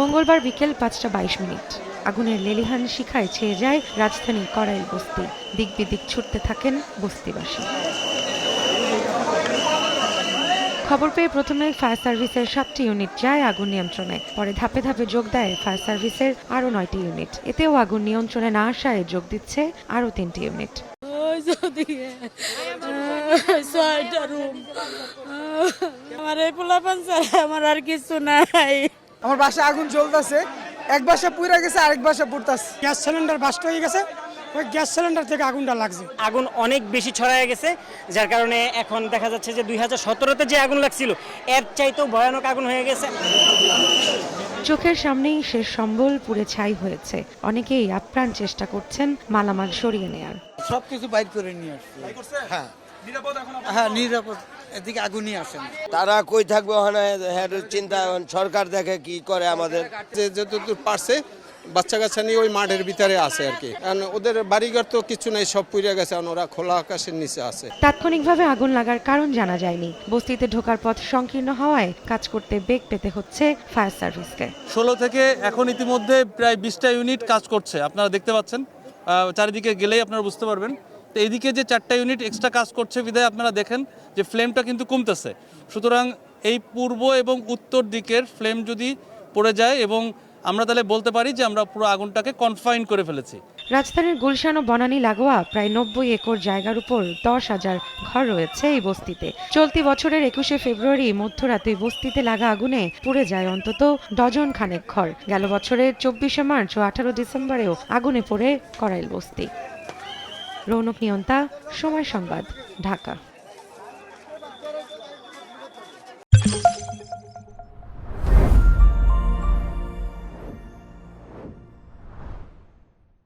মঙ্গলবার বিকেল পাঁচটা বাইশ মিনিট। আগুনের লেলিহান শিখায় ছেয়ে যায় রাজধানীর করাইল বস্তি। দিক বিদিক ছুটতে থাকেন বস্তিবাসী। খবর পেয়ে প্রথমে ফায়ার সার্ভিসের সাতটি ইউনিট যায় আগুন নিয়ন্ত্রণে। পরে ধাপে ধাপে যোগ দেয় ফায়ার সার্ভিসের আরও নয়টি ইউনিট। এতেও আগুন নিয়ন্ত্রণে না আসায় যোগ দিচ্ছে আরও তিনটি ইউনিট। আমার এই আমার আর কিছু নাই। আমার বাসা আগুন জ্বলতেছে। এক বাসা পুড়ে গেছে আরেক বাসা পুড়তাছে। গ্যাস সিলিন্ডার বাস্ট হয়ে গেছে। ওই গ্যাস সিলিন্ডার থেকে আগুনটা লাগছে। আগুন অনেক বেশি ছড়ায় গেছে যার কারণে এখন দেখা যাচ্ছে যে দুই হাজার সতেরোতে যে আগুন লাগছিল এর চাইতেও ভয়ানক আগুন হয়ে গেছে। চোখের সামনেই শেষ সম্বল পুড়ে ছাই হয়েছে। অনেকেই আপ্রাণ চেষ্টা করছেন মালামাল সরিয়ে নেয়ার। সবকিছু বাইর করে নিয়ে আসছে। হ্যাঁ। নিরাপদ এখন হ্যাঁ নিরাপদ। এদিকে আগুনই আসে না। তারা কই থাকবে হ্যাঁ চিন্তা সরকার দেখে কি করে আমাদের। যে যতদূর পারছে বাচ্চা কাচ্চা নিয়ে ওই মাঠের ভিতরে আছে আর কি। কারণ ওদের বাড়িঘর তো কিছু নাই সব পুড়ে গেছে ওরা খোলা আকাশের নিচে আছে। তাৎক্ষণিকভাবে আগুন লাগার কারণ জানা যায়নি। বস্তিতে ঢোকার পথ সংকীর্ণ হওয়ায় কাজ করতে বেগ পেতে হচ্ছে ফায়ার সার্ভিসকে। ষোলো থেকে এখন ইতিমধ্যে প্রায় বিশটা ইউনিট কাজ করছে। আপনারা দেখতে পাচ্ছেন আহ, চারিদিকে গেলেই আপনারা বুঝতে পারবেন। তো এইদিকে যে চারটা ইউনিট এক্সট্রা কাজ করছে বিধায় আপনারা দেখেন যে ফ্লেমটা কিন্তু কমতেছে। সুতরাং এই পূর্ব এবং উত্তর দিকের ফ্লেম যদি পড়ে যায় এবং আমরা তাহলে বলতে পারি যে আমরা পুরো আগুনটাকে কনফাইন করে ফেলেছি। রাজধানীর গুলশান ও বনানী লাগোয়া প্রায় নব্বই একর জায়গার উপর দশ হাজার ঘর রয়েছে এই বস্তিতে। চলতি বছরের একুশে ফেব্রুয়ারি মধ্যরাতে বস্তিতে লাগা আগুনে পুড়ে যায় অন্তত ডজন খানেক ঘর। গেল বছরের চব্বিশে মার্চ ও আঠারো ডিসেম্বরেও আগুনে পড়ে করাইল বস্তি। রৌনক নিয়ন্তা সময় সংবাদ ঢাকা।